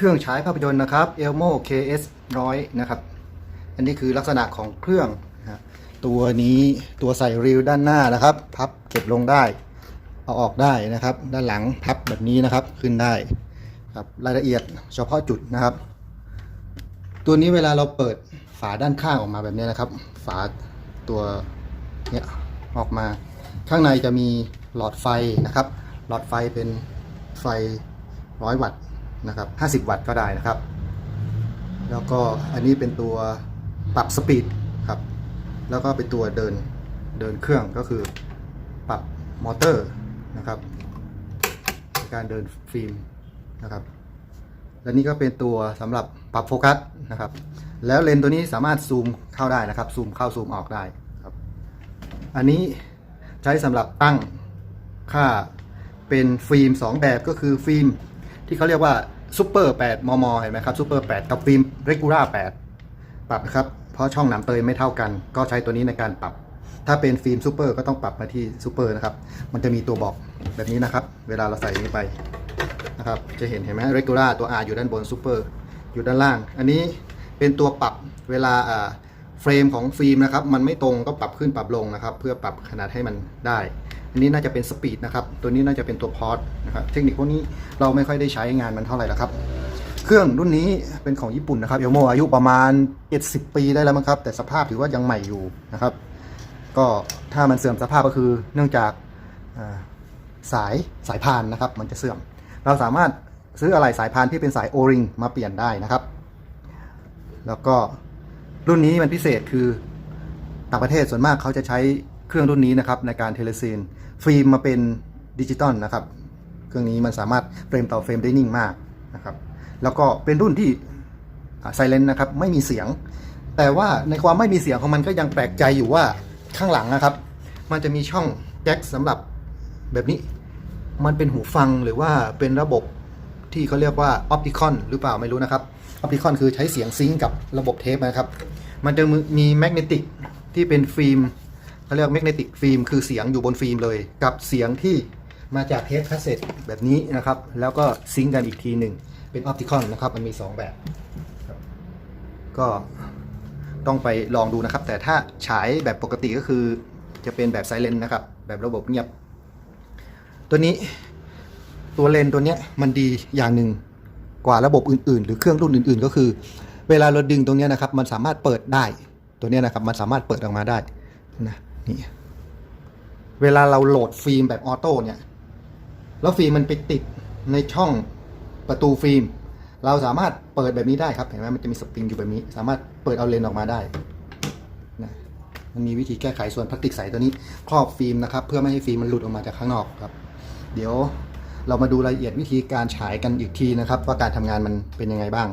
เครื่องฉายภาพยนตร์นะครับ Elmo KS 100นะครับ อันนี้คือลักษณะของเครื่องนะตัวนี้ตัวใส่รีลด้านหน้านะครับ พับเก็บลงได้ เอาออกได้นะครับ ด้านหลังพับแบบนี้นะครับขึ้นได้ครับรายละเอียดเฉพาะจุดนะครับ ตัวนี้เวลาเราเปิดฝาด้านข้างออกมาแบบนี้นะครับ ฝาตัวเนี้ยออกมา ข้างในจะมีหลอดไฟนะครับ หลอดไฟเป็นไฟร้อยวัตต์ นะครับห้าสิบวัตต์ก็ได้นะครับ แล้วก็อันนี้เป็นตัวปรับสปีดครับ แล้วก็เป็นตัวเดินเดินเครื่องก็คือปรับมอเตอร์นะครับในการเดินฟิล์มนะครับ และนี่ก็เป็นตัวสำหรับปรับโฟกัสนะครับ แล้วเลนส์ตัวนี้สามารถซูมเข้าได้นะครับ ซูมเข้าซูมออกได้ครับ อันนี้ใช้สำหรับตั้งค่าเป็นฟิล์ม 2 แบบก็คือฟิล์ม ที่เขาเรียกว่าซูเปอร์8มม เห็นไหมครับซูเปอร์8กับฟิล์มเรกูล่า8ปรับนะครับ เพราะช่องหนามเตยไม่เท่ากัน ก็ใช้ตัวนี้ในการปรับ ถ้าเป็นฟิล์มซูเปอร์ก็ต้องปรับมาที่ซูเปอร์นะครับ มันจะมีตัวบอกแบบนี้นะครับ เวลาเราใส่นี้ไปนะครับ จะเห็นเห็นไหม regular ตัว R อยู่ด้านบน super อยู่ด้านล่าง อันนี้เป็นตัวปรับเวลาเฟรมของฟิล์มนะครับ มันไม่ตรงก็ปรับขึ้นปรับลงนะครับ เพื่อปรับขนาดให้มันได้ อันนี้น่าจะเป็นสปีดนะครับ ตัวนี้น่าจะเป็นตัวพอร์ตนะครับ เทคนิคพวกนี้เราไม่ค่อยได้ใช้งานมันเท่าไหร่แล้วครับ เครื่องรุ่นนี้เป็นของญี่ปุ่นนะครับเอลโมอายุประมาณ 70 ปีได้แล้วมั้งครับ แต่สภาพถือว่ายังใหม่อยู่นะครับ ก็ถ้ามันเสื่อมสภาพก็คือเนื่องจากสายสายพานนะครับ มันจะเสื่อม เราสามารถซื้ออะไรสายพานที่เป็นสายโอริงมาเปลี่ยนได้นะครับ แล้วก็รุ่นนี้มันพิเศษคือต่างประเทศส่วนมากเขาจะใช้เครื่องรุ่นนี้นะครับในการเทเลซีน ฟิล์มมาเป็นดิจิตอลนะครับ เครื่องนี้มันสามารถเฟรมต่อเฟรมได้นิ่งมากนะครับ แล้วก็เป็นรุ่นที่ไซเลนนะครับไม่มีเสียง แต่ว่าในความไม่มีเสียงของมันก็ยังแปลกใจอยู่ว่าข้างหลังนะครับ มันจะมีช่องแจ็คสำหรับแบบนี้ มันเป็นหูฟังหรือว่าเป็นระบบที่เขาเรียกว่าออปติคอนหรือเปล่าไม่รู้นะครับออปติคอนคือใช้เสียงซิงกับระบบเทปนะครับ มันจะมีแมกเนติกที่เป็นฟิล์ม เขาเรียกแมกเนติกฟิล์มคือเสียงอยู่บนฟิล์มเลย กับเสียงที่มาจากเทปคาสเซ็ตแบบนี้นะครับ แล้วก็ซิงกันอีกทีหนึ่งเป็นออปติคอนนะครับมันมี 2 แบบ ก็ต้องไปลองดูนะครับ แต่ถ้าฉายแบบปกติก็คือจะเป็นแบบไซเลนนะครับ แบบระบบเงียบ ตัวนี้ตัวเลนตัวเนี้ยมันดีอย่างหนึ่งกว่าระบบอื่นๆ หรือเครื่องรุ่นอื่น ๆ ก็คือ เวลาเราดึงตรงนี้นะครับ มันสามารถเปิดได้ ตัวนี้นะครับ มันสามารถเปิดออกมาได้นะ นี่เวลาเราโหลดฟิล์มแบบออโต้เนี่ย แล้วฟิล์มมันไปติดในช่องประตูฟิล์ม เราสามารถเปิดแบบนี้ได้ครับ เห็นไหมมันจะมีสปริงอยู่แบบนี้ สามารถเปิดเอาเลนออกมาได้นะมันมีวิธีแก้ไขส่วนพลาสติกใสตัวนี้ครอบฟิล์มนะครับ เพื่อไม่ให้ฟิล์มมันหลุดออกมาจากข้างนอกครับ เดี๋ยวเรามาดูรายละเอียดวิธีการฉายกันอีกทีนะครับ ว่าการทำงานมันเป็นยังไงบ้าง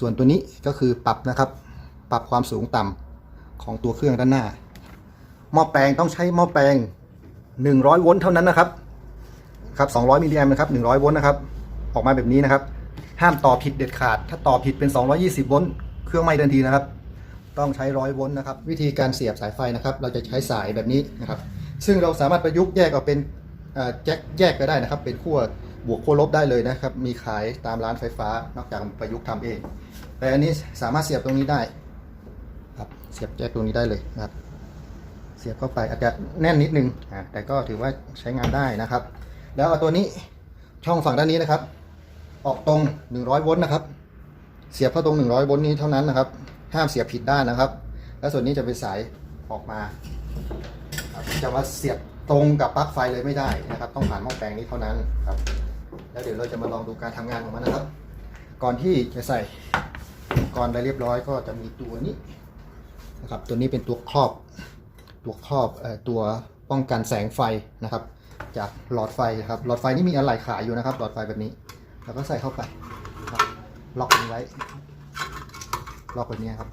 ส่วนตัวนี้ก็คือปรับนะครับ ปรับความสูงต่ำของตัวเครื่องด้านหน้า หม้อแปลงต้องใช้หม้อแปลง 100 โวลต์เท่านั้นนะครับ ครับ 200 มิลลิแอมป์นะครับ 100 โวลต์นะครับ ออกมาแบบนี้นะครับ ห้ามต่อผิดเด็ดขาด ถ้าต่อผิดเป็น 220 โวลต์ เครื่องไหม้ทันทีนะครับ ต้องใช้ร้อยโวลต์นะครับ วิธีการเสียบสายไฟนะครับ เราจะใช้สายแบบนี้นะครับ ซึ่งเราสามารถประยุกต์แยกออกเป็นแจ็คแยกก็ได้นะครับ เป็นขั้วบวกขั้วลบได้เลยนะครับ มีขายตามร้านไฟฟ้า นอกจากประยุกต์ทำเอง แต่อันนี้สามารถเสียบตรงนี้ได้ ครับ เสียบแจ็คตรงนี้ได้เลยนะครับ สียบเข้าไปอาจจะแน่นนิดนึงอ่าแต่ก็ถือว่าใช้งานได้นะครับ แล้วเอาตัวนี้ช่องฝั่งด้านนี้นะครับ ออกตรง 100 โวลต์นะครับ เสียบเข้าตรง 100 โวลต์นี้เท่านั้นนะครับ ห้ามเสียบผิดด้านนะครับ แล้วส่วนนี้จะเป็นสายออกมา จะมาเสียบตรงกับปลั๊กไฟเลยไม่ได้นะครับ ต้องผ่านหม้อแปลงนี้เท่านั้นครับ แล้วเดี๋ยวเราจะมาลองดูการทำงานของมันนะครับ ก่อนที่จะใส่ก่อนไปเรียบร้อยก็จะมีตัวนี้นะครับ ตัวนี้เป็นตัวครอบ ตัวครอบตัวป้องกันแสงไฟนะครับ จากหลอดไฟครับหลอดไฟนี่มีอะไรขายอยู่นะครับ หลอดไฟแบบนี้ แล้วก็ใส่เข้าไปล็อกมันไว้ล็อกแบบนี้ครับ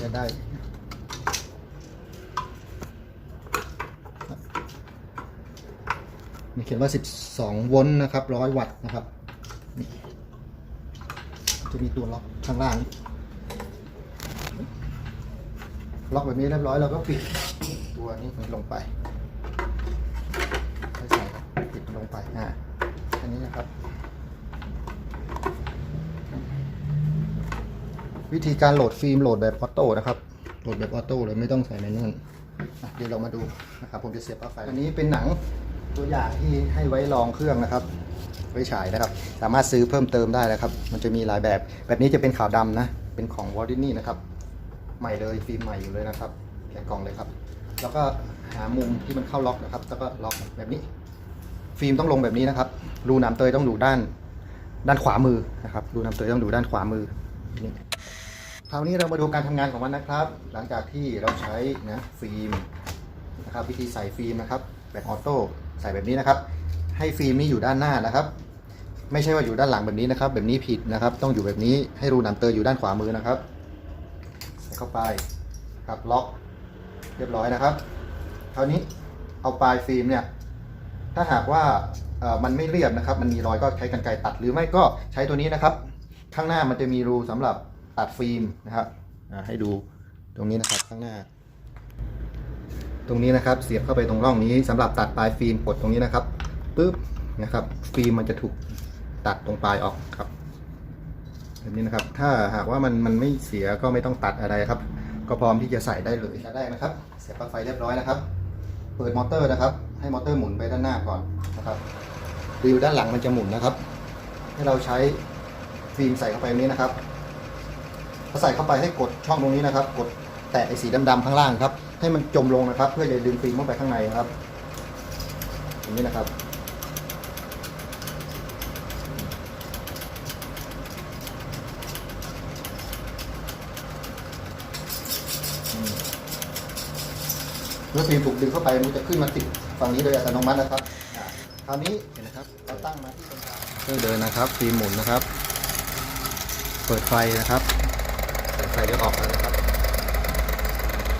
จะได้มีเขียนว่า 12 โวลต์นะครับ 100 วัตต์นะครับ จะมีตัวล็อกข้างล่าง ล็อกแบบนี้เรียบร้อยเราก็ปิดตัวนี้ลงไปใส่ปิดลงไปอ่าอันนี้นะครับ วิธีการโหลดฟิล์มโหลดแบบออโต้นะครับโหลดแบบออโต้เลยไม่ต้องใส่แมนนวลเดี๋ยวเรามาดูนะครับผมจะเสียบปลั๊ไฟอันนี้เป็นหนังตัวอย่างที่ให้ไว้ลองเครื่องนะครับ ไว้ฉายนะครับ สามารถซื้อเพิ่มเติมได้นะครับ มันจะมีหลายแบบแบบนี้จะเป็นขาวดำนะเป็นของวอร์ดินี่นะครับ ใหม่เลยฟิล์มใหม่อยู่เลยนะครับแกะกล่องเลยครับ แล้วก็หามุมที่มันเข้าล็อกนะครับ แล้วก็ล็อกแบบนี้ ฟิล์มต้องลงแบบนี้นะครับรูน้ำเตยต้องดูด้านด้านขวามือนะครับรูน้ำเตยต้องดูด้านขวามือนี่คราวนี้เรามาดูการทำงานของมันนะครับ หลังจากที่เราใช้นะฟิล์มนะครับวิธีใส่ฟิล์มนะครับแบบออโต้ใส่แบบนี้นะครับ ให้ฟิล์มนี้อยู่ด้านหน้านะครับ ไม่ใช่ว่าอยู่ด้านหลังแบบนี้นะครับ แบบนี้ผิดนะครับ ต้องอยู่แบบนี้ให้รูน้ำเตยอยู่ด้านขวามือนะครับ เข้าไปครับล็อกเรียบร้อยนะครับคราวนี้เอาปลายฟิล์มเนี่ยถ้าหากว่ามันไม่เรียบนะครับ มันมีรอยก็ใช้กรรไกรตัดหรือไม่ก็ใช้ตัวนี้นะครับ ข้างหน้ามันจะมีรูสำหรับตัดฟิล์มนะครับให้ดูตรงนี้นะครับข้างหน้า ตรงนี้นะครับ เสียบเข้าไปตรงร่องนี้สำหรับตัดปลายฟิล์มกดตรงนี้นะครับปึ๊บนะครับ ฟิล์มมันจะถูกตัดตรงปลายออกครับ แบบนี้นะครับ ถ้าหากว่ามันมันไม่เสียก็ไม่ต้องตัดอะไรครับ ก็พร้อมที่จะใส่ได้เลยใช้ได้นะครับ เสียบปลั๊กไฟเรียบร้อยนะครับ เปิดมอเตอร์นะครับ ให้มอเตอร์หมุนไปด้านหน้าก่อนนะครับรีวด้านหลังมันจะหมุนนะครับ ให้เราใช้ฟิล์มใส่เข้าไปนี้นะครับพอใส่เข้าไปให้กดช่องตรงนี้นะครับ กดแตะไอ้สีดำๆข้างล่างครับ ให้มันจมลงนะครับ เพื่อจะดึงฟิล์มเข้าไปข้างในครับอย่างนี้นะครับ มื่อฟิล์มถูกดึงเข้าไปมันจะขึ้นมาติดฝั่งนี้โดยอัตโนมัตินะครับอ่าคราวนี้เห็นนะครับเราตั้งมาที่ตรงกลางเพื่อเดินนะครับฟิล์มหมุนนะครับ เปิดไฟนะครับเปิดไฟจะออกแล้วนะครับ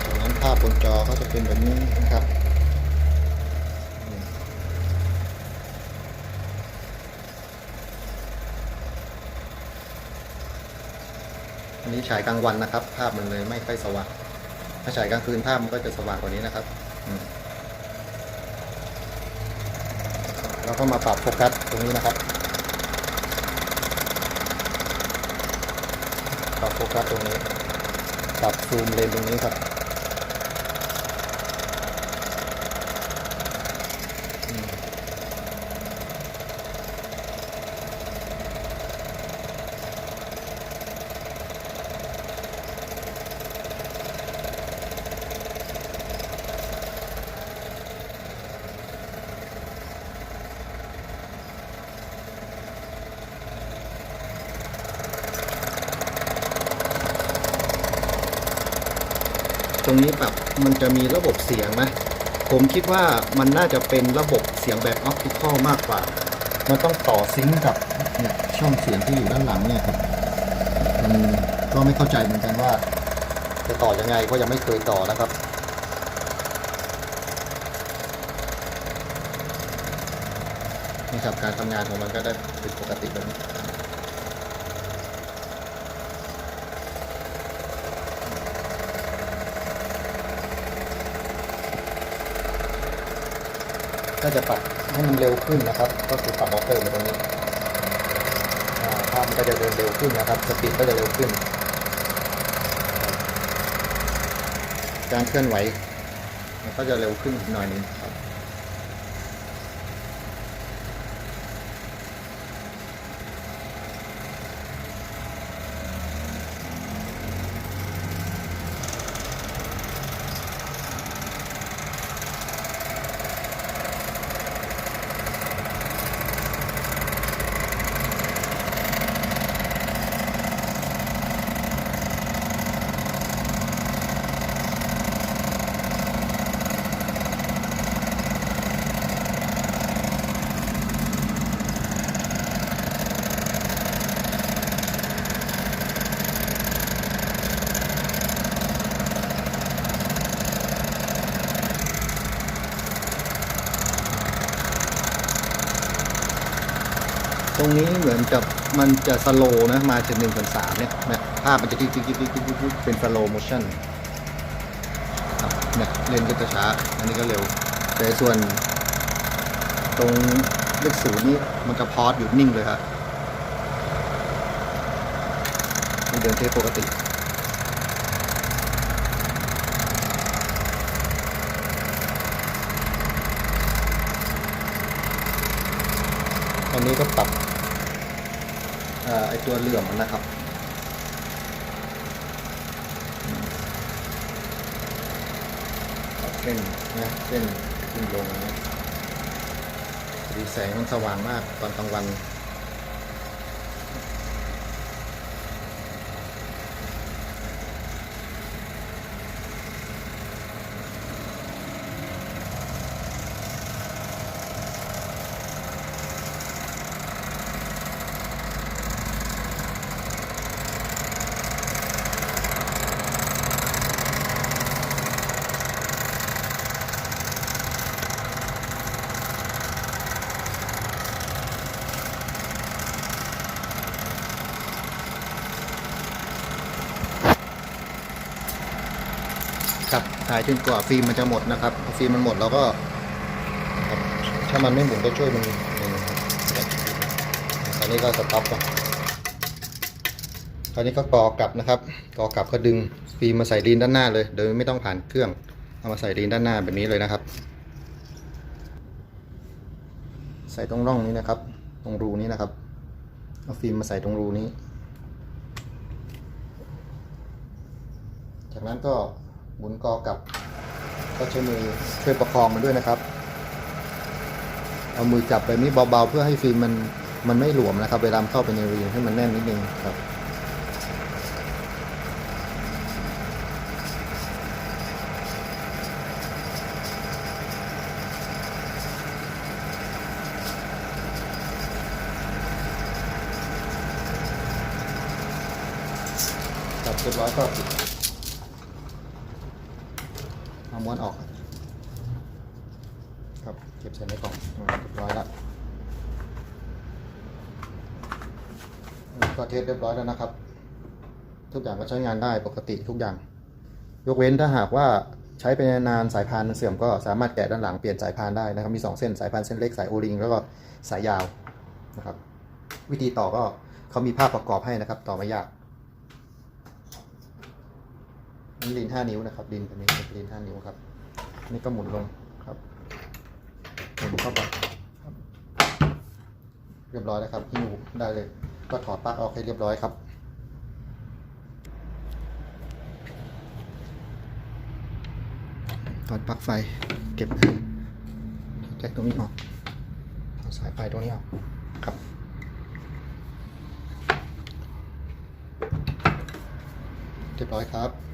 จากนั้นภาพบนจอก็จะเป็นแบบนี้นะครับอืมอันนี้ฉายกลางวันนะครับ ภาพมันเลยไม่ค่อยสว่างถ้าฉายกลางคืนภาพมันก็จะสว่างกว่านี้นะครับเราก็มาปรับโฟกัสตรงนี้นะครับ ปรับโฟกัสตรงนี้ ปรับซูมเลนตรงนี้ครับ รงนี้ปรับมันจะมีระบบเสียงไหมผมคิดว่ามันน่าจะเป็นระบบเสียงแบบออปติคอลมากกว่า มันต้องต่อซิงกับเนี่ยช่องเสียงที่อยู่ด้านหลังเนี่ยครับมันก็ไม่เข้าใจเหมือนกันว่า จะต่อยังไงเพราะยังไม่เคยต่อนะครับนี่ครับการทำงานของมันก็ได้เป็นปกติแบบนี้ ก็จะปรับให้มันเร็วขึ้นนะครับ ก็คือปรับมอเตอร์มาตรงนี้ภาพมันก็จะเดินเร็วขึ้นนะครับ สปีดก็จะเร็วขึ้น การเคลื่อนไหวมันก็จะเร็วขึ้นหน่อยนึงครับ ตรงนี้เหมือนกับมันจะสโลนะมาถึงหนึ่งส่วนสามเนี่ยนะภาพมันจะติ๊กติ๊กติ๊กติ๊กติ๊กคิกเป็นสโลโมชั่นเนี่ยเลนก็จะช้า อันนี้ก็เร็ว แต่ส่วน ตรงเลขศูนย์นี่มันจะพอสอยู่นิ่งเลยครับเดินเทปปกติอันนี้ก็ปรับ ไอตัวเหลื่อมมันนะครับปรับเส้นนะเส้นขึ้นลงนะดีแสงมันสว่างมากตอนกลางวัน ครับถ่ายจนกว่าฟิล์มมันจะหมดนะครับพอฟิล์มมันหมดเราก็ ถ้ามันไม่หมุนก็ช่วยมันเองครับตอนนี้ก็สต็อปก่อนคราวนี้ก็กอกลับนะครับกอกลับก็ดึงฟิล์มมาใส่ลีนด้านหน้าเลย โดยไม่ต้องผ่านเครื่องเอามาใส่ลีนด้านหน้าแบบนี้เลยนะครับ ใส่ตรงร่องนี้นะครับ ตรงรูนี้นะครับเอาฟิล์มมาใส่ตรงรูนี้ จากนั้นก็ หมุนกอกลับ ก็ใช้มือช่วยประคองมันด้วยนะครับ เอามือจับแบบนี้เบาๆ เพื่อให้ฟิล์มมันมันไม่หลวมนะครับ เวลามันเข้าไปในรีให้มันแน่นนิดนึงครับจับเรียบร้อยก็ ม้วนออก ครับ เก็บใส่ในกล่องเรียบร้อยแล้วก็เทสเรียบร้อยแล้วนะครับ ทุกอย่างก็ใช้งานได้ปกติทุกอย่าง ยกเว้นถ้าหากว่าใช้ไปนานสายพานมันเสื่อมก็สามารถแกะด้านหลังเปลี่ยนสายพานได้นะครับ มีสองเส้นสายพานเส้นเล็กสายโอริงแล้วก็สายยาวนะครับ วิธีต่อก็เขามีภาพประกอบให้นะครับ ต่อไม่ยาก นี่ลิ้นห้านิ้วนะครับลิ้นตัวนี้เป็นดินห้านิ้วครับ นี่ก็หมุนลงครับหมุนเข้าไปครับ เรียบร้อยแล้วครับหิ้วได้เลย ก็ถอดปลั๊กออกให้เรียบร้อยครับถอดปลั๊กไฟเก็บแจ็คตรงนี้ออกเอาสายไฟตรงนี้ออกครับเรียบร้อยครับ